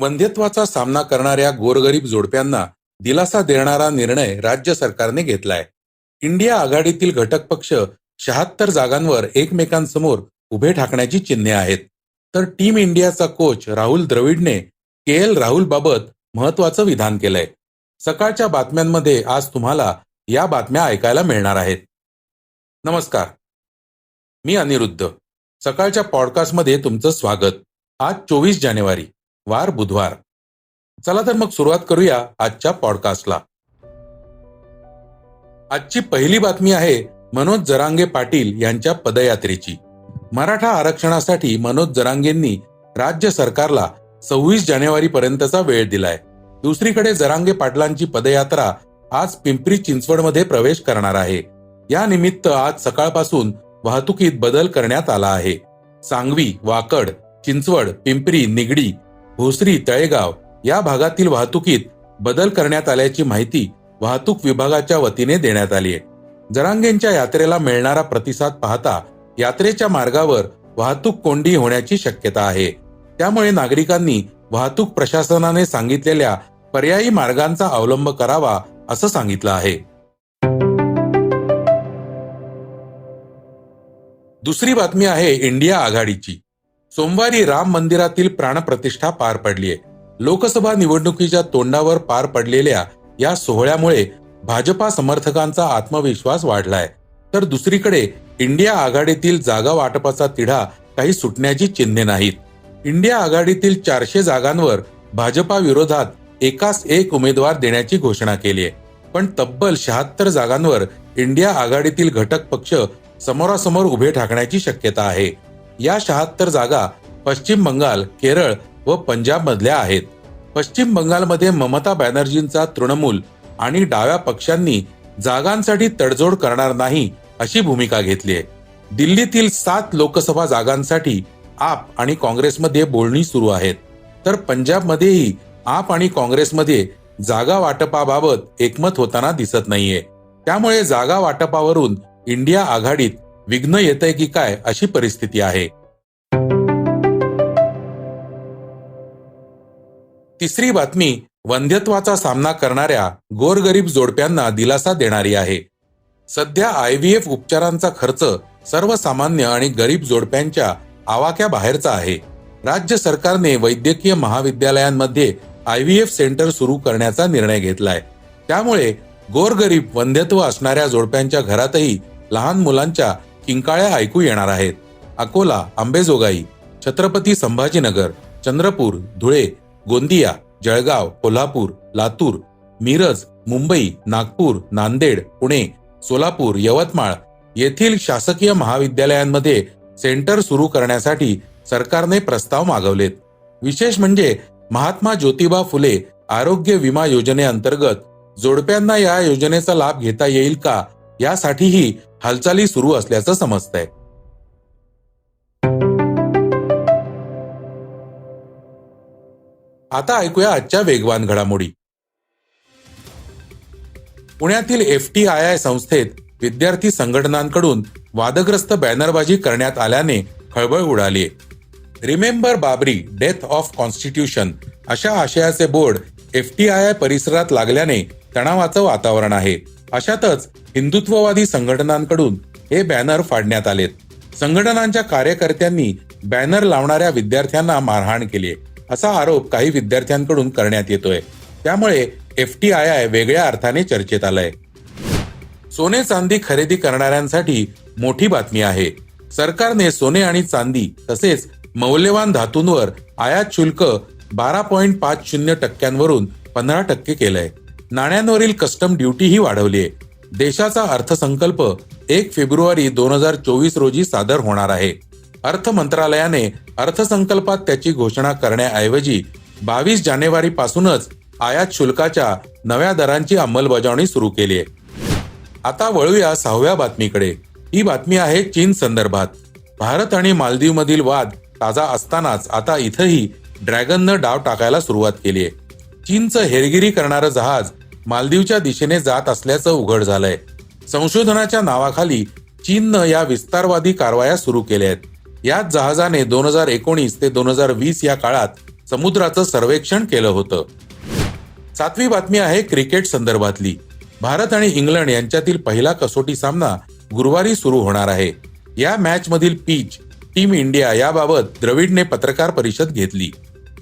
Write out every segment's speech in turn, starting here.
वंध्यत्वाचा सामना करणाऱ्या गोरगरीब जोडप्यांना दिलासा देणारा निर्णय राज्य सरकारने घेतलाय. इंडिया आघाडीतील घटक पक्ष शहात्तर जागांवर एकमेकांसमोर उभे ठाकण्याची चिन्हे आहेत. तर टीम इंडियाचा कोच राहुल द्रविडने के एल राहुल बाबत महत्वाचं विधान केलंय. सकाळच्या बातम्यांमध्ये आज तुम्हाला या बातम्या ऐकायला मिळणार आहेत. नमस्कार. मी अनिरुद्ध. सकाळच्या पॉडकास्टमध्ये तुमचं स्वागत. आज चोवीस जानेवारी. वार बुधवार. चला तर मग सुरुवात करूया आजच्या पॉडकास्टला आजची पहिली बातमी आहे मनोज जरांगे पाटील यांच्या पदयात्रेची. मराठा आरक्षणासाठी मनोज जरांगेंनी राज्य सरकारला सव्वीस जानेवारी पर्यंतचा वेळ दिलाय. दुसरीकडे जरांगे पाटलांची पदयात्रा आज पिंपरी चिंचवडमध्ये प्रवेश करणार आहे. या निमित्त आज सकाळपासून वाहतुकीत बदल करण्यात आला आहे. सांगवी वाकड चिंचवड पिंपरी निगडी भोसरी तळेगाव या भागातील वाहतुकीत बदल करण्यात आल्याची माहिती वाहतूक विभागाच्या वतीने देण्यात आली आहे. जरांगेंच्या यात्रेला मिळणारा प्रतिसाद पाहता यात्रेच्या मार्गावर वाहतूक कोंडी होण्याची शक्यता आहे. त्यामुळे नागरिकांनी वाहतूक प्रशासनाने सांगितलेल्या पर्यायी मार्गांचा अवलंब करावा असं सांगितलं आहे. दुसरी बातमी आहे इंडिया आघाडीची. सोमवारी राम मंदिरातील प्राणप्रतिष्ठा पार पडलीय. लोकसभा निवडणुकीच्या तोंडावर पार पडलेल्या या सोहळ्यामुळे भाजपा समर्थकांचा आत्मविश्वास वाढलाय. तर दुसरीकडे इंडिया आघाडीतील जागा वाटपाचा तिढा काही सुटण्याची चिन्हे नाहीत. इंडिया आघाडीतील चारशे जागांवर भाजपा विरोधात एकास एक उमेदवार देण्याची घोषणा केली आहे पण तब्बल शहात्तर जागांवर इंडिया आघाडीतील घटक पक्ष समोरासमोर उभे ठाकण्याची शक्यता आहे. या शहात्तर जागा पश्चिम बंगाल केरळ व पंजाब मधल्या आहेत. पश्चिम बंगालमध्ये ममता बॅनर्जींचा तृणमूल आणि डाव्या पक्षांनी जागांसाठी तडजोड करणार नाही अशी भूमिका घेतली आहे. दिल्लीतील सात लोकसभा जागांसाठी आप आणि काँग्रेसमध्ये बोलणी सुरू आहेत. तर पंजाबमध्येही आप आणि काँग्रेसमध्ये जागा वाटपाबाबत एकमत होताना दिसत नाहीये. त्यामुळे जागा वाटपावरून इंडिया आघाडीत विघ्न येतंय की काय अशी परिस्थिती आहे. तिसरी बातमी वंध्यत्वाचा सामना करणाऱ्या गोरगरीब जोडप्यांना दिलासा देणारी आहे. सध्या आय व्ही एफ उपचारांचा खर्च सर्वसामान्य आणि गरीब जोडप्यांच्या आवाक्या बाहेरचा आहे. राज्य सरकारने वैद्यकीय महाविद्यालयांमध्ये आय व्ही एफ सेंटर सुरू करण्याचा निर्णय घेतलाय. त्यामुळे गोरगरीब वंध्यत्व असणाऱ्या जोडप्यांच्या घरातही लहान मुलांच्या किंकाळ्या ऐकू येणार आहेत. अकोला आंबेजोगाई छत्रपती संभाजीनगर चंद्रपूर धुळे गोंदिया जळगाव कोल्हापूर लातूर मिरज मुंबई नागपूर नांदेड पुणे सोलापूर यवतमाळ येथील शासकीय महाविद्यालयांमध्ये सेंटर सुरू करण्यासाठी सरकारने प्रस्ताव मागवलेत. विशेष म्हणजे महात्मा ज्योतिबा फुले आरोग्य विमा योजनेअंतर्गत जोडप्यांना या योजनेचा लाभ घेता येईल का? यासाठीही हालचाली सुरू असल्याचं समजतंय. आता ऐकूया आजच्या वेगवान घडामोडी. पुण्यातील एफ टी आय आय संस्थेत विद्यार्थी संघटनांकडून वादग्रस्त बॅनरबाजी करण्यात आल्याने खळबळ उडाली remember Babri death of constitution अशा आशयाचे board F T I I परिसरात लागल्याने तणावाचं वातावरण आहे. अशातच हिंदुत्ववादी संघटनांकडून हे बॅनर फाडण्यात आलेत. संघटनांच्या कार्यकर्त्यांनी बॅनर लावणाऱ्या विद्यार्थ्यांना मारहाण केली असा आरोप काही विद्यार्थ्यांकडून करण्यात येतोय. त्यामुळे एफ टी आय आय वेगळ्या अर्थाने चर्चेत आलंय. सोने चांदी खरेदी करणाऱ्यांसाठी मोठी बातमी आहे. सरकारने सोने आणि चांदी तसेच मौल्यवान धातूंवर आयात शुल्क बारा पॉइंट पाच शून्य टक्क्यांवरून पंधरा टक्के केलंय. नाण्यांवरील कस्टम ड्युटीही वाढवली आहे देशाचा अर्थसंकल्प एक फेब्रुवारी दोन हजार चोवीस रोजी सादर होणार आहे. अर्थ मंत्रालयाने अर्थसंकल्पात त्याची घोषणा करण्याऐवजी बावीस जानेवारी पासूनच आयात शुल्काच्या नव्या दरांची अंमलबजावणी सुरू केली आहे आता वळूया सहाव्या बातमीकडे. ही बातमी आहे चीन संदर्भात. भारत आणि मालदीव मधील वाद ताजा असतानाच आता इथंही ड्रॅगननं डाव टाकायला सुरुवात केली आहे चीनचं हेरगिरी करणारं जहाज मालदीवच्या दिशेने जात असल्याचं उघड झालंय. संशोधनाच्या नावाखाली चीननं या विस्तारवादी कारवाया सुरू केल्या आहेत. याच जहाजाने दोन हजार एकोणीस ते दोन हजार वीस या काळात समुद्राचं सर्वेक्षण केलं होतं. सातवी बातमी आहे क्रिकेट संदर्भातली. भारत आणि इंग्लंड यांच्यातील पहिला कसोटी सामना गुरुवारी सुरू होणार आहे. या मॅच मधील पीच टीम इंडिया याबाबत द्रविडने पत्रकार परिषद घेतली.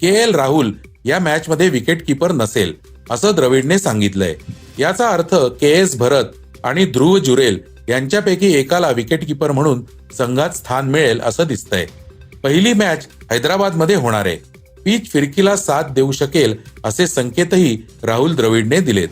के एल राहुल या मॅच मध्ये विकेट किपर नसेल. असं द्रविडने सांगितलंय. याचा अर्थ के एस भरत आणि ध्रुव जुरेल यांच्यापैकी एकाला विकेट किपर म्हणून संघात स्थान मिळेल असं दिसतंय. पहिली मॅच हैदराबादमध्ये होणार आहे. पीच फिरकीला साथ देऊ शकेल असे संकेतही राहुल द्रविडने दिलेत.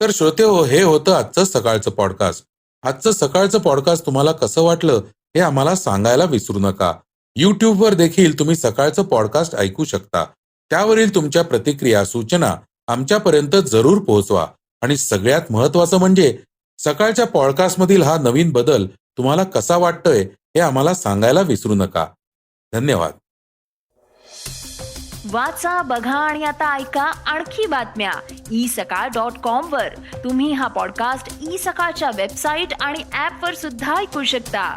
तर श्रोते हो हे होतं आजचं सकाळचं पॉडकास्ट आजचं सकाळचं पॉडकास्ट तुम्हाला कसं वाटलं हे आम्हाला सांगायला विसरू नका. युट्यूबवर देखील तुम्ही सकाळचं पॉडकास्ट ऐकू शकता. त्यावरील तुमच्या प्रतिक्रिया सूचना आमच्यापर्यंत जरूर पोहोचवा. आणि सगळ्यात महत्वाचं म्हणजे सकाळच्या पॉडकास्टमधील हा नवीन बदल तुम्हाला कसा वाटतोय हे आम्हाला सांगायला विसरू नका. धन्यवाद. वाचा बघा आणि आता ऐका आणखी बातम्या. ई सकाळ डॉट कॉम वर. तुम्ही हा पॉडकास्ट ई सकाळच्या वेबसाईट आणि ऍप वर सुद्धा ऐकू शकता.